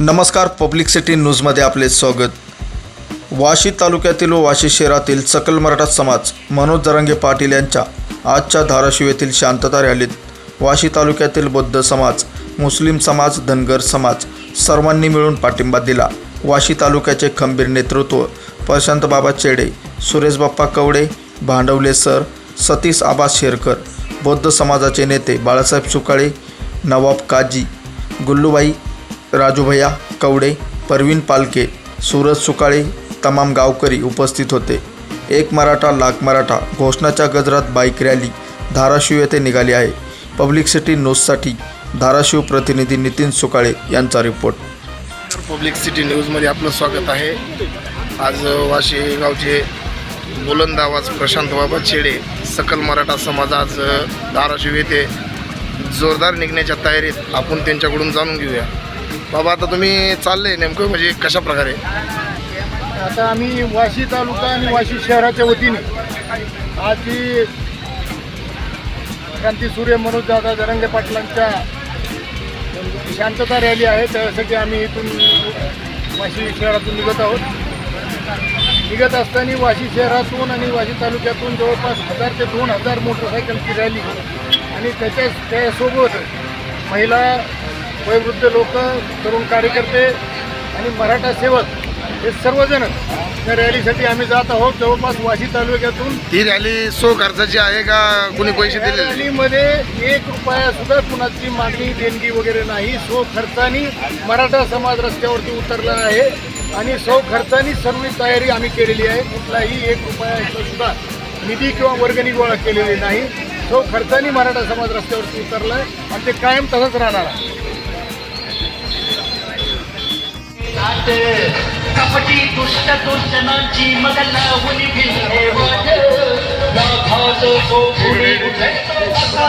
नमस्कार public city न्यूजमध्ये आपले स्वागत. वाशी तालुक्यातील व वाशी शहरातील सकल मराठा समाज मनोज जरांगे पाटील यांच्या आजच्या धाराशिव येथील शांतता रॅलीत वाशी तालुक्यातील बौद्ध समाज मुस्लिम समाज धनगर समाज सर्वांनी मिळून पाठिंबा दिला. वाशी तालुक्याचे खंबीर नेतृत्व प्रशांत बाबा चेडे सुरेश बाप्पा कवडे भांडवले सर सतीश आबा शेरकर बौद्ध समाजाचे नेते बाळासाहेब सुकाळे नवाब काजी गुल्लूबाई राजूभैया कवडे परवीन पालके सूरज सुकाळे तमाम गावकरी उपस्थित होते. एक मराठा लाख मराठा घोषणाच्या गजरात बाईक रॅली धाराशिव येथे निघाली आहे. पब्लिक सिटी न्यूजसाठी धाराशिव प्रतिनिधी नितीन सुकाळे यांचा रिपोर्ट. पब्लिक सिटी न्यूजमध्ये आपलं स्वागत आहे. आज वाशी गावचे बुलंद आवाज प्रशांत बाबा छेडे सकल मराठा समाज आज धाराशिव येथे जोरदार निघण्याच्या तयारीत आपण त्यांच्याकडून जाणून घेऊया. बाबा आता तुम्ही चालले नेमकं म्हणजे कशा प्रकारे? आता आम्ही वाशी तालुका आणि वाशी शहराच्या वतीने आज ही क्रांतीसूर्य मनोज दादा जरंगे पाटलांच्या शांतता रॅली आहे त्यासाठी आम्ही इथून वाशी शहरातून निघत आहोत. निघत असताना वाशी शहरातून आणि वाशी तालुक्यातून जवळपास हजार ते दोन हजार मोटरसायकलची रॅली आणि त्याच्या त्यासोबत महिला वयोवृद्ध लोक तरुण कार्यकर्ते आणि मराठा सेवक हे सर्वजण त्या रॅलीसाठी आम्ही जात आहोत. जवळपास वाशी तालुक्यातून ही रॅली सो खर्चाची आहे का? कुणी पैसे या दिलेले रॅलीमध्ये एक रुपया सुद्धा कुणाची मागणी देणगी वगैरे नाही. सो खर्चानी मराठा समाज रस्त्यावरती उतरला आहे आणि सो खर्चानी सर्व तयारी आम्ही केलेली आहे. कुठलाही एक रुपयाचा सुद्धा निधी किंवा वर्गणी गोळा केलेली नाही. सो खर्चानी मराठा समाज रस्त्यावरती उतरला आहे आणि ते कायम तसंच राहणार आहे. कपटी दुष्ट दुर्जनांची मग लावून भिले वाट लाभात तो पुढे उठे असा.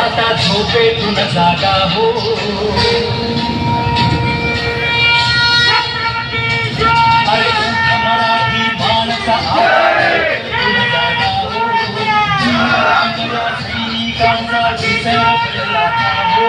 आता झोपेतून जागा हो. मराठी माणसा हो विसर हो.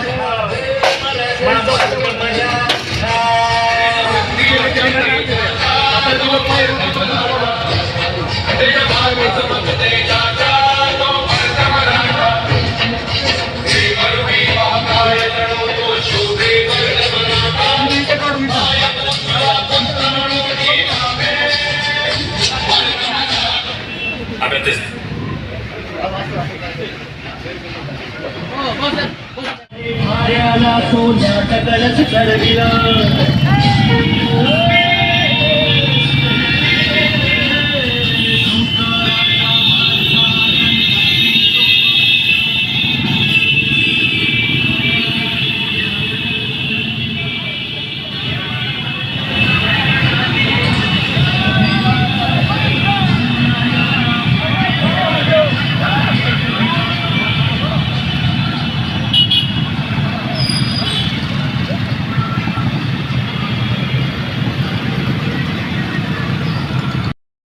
माऱ्याला सोन्यात कलश चढविला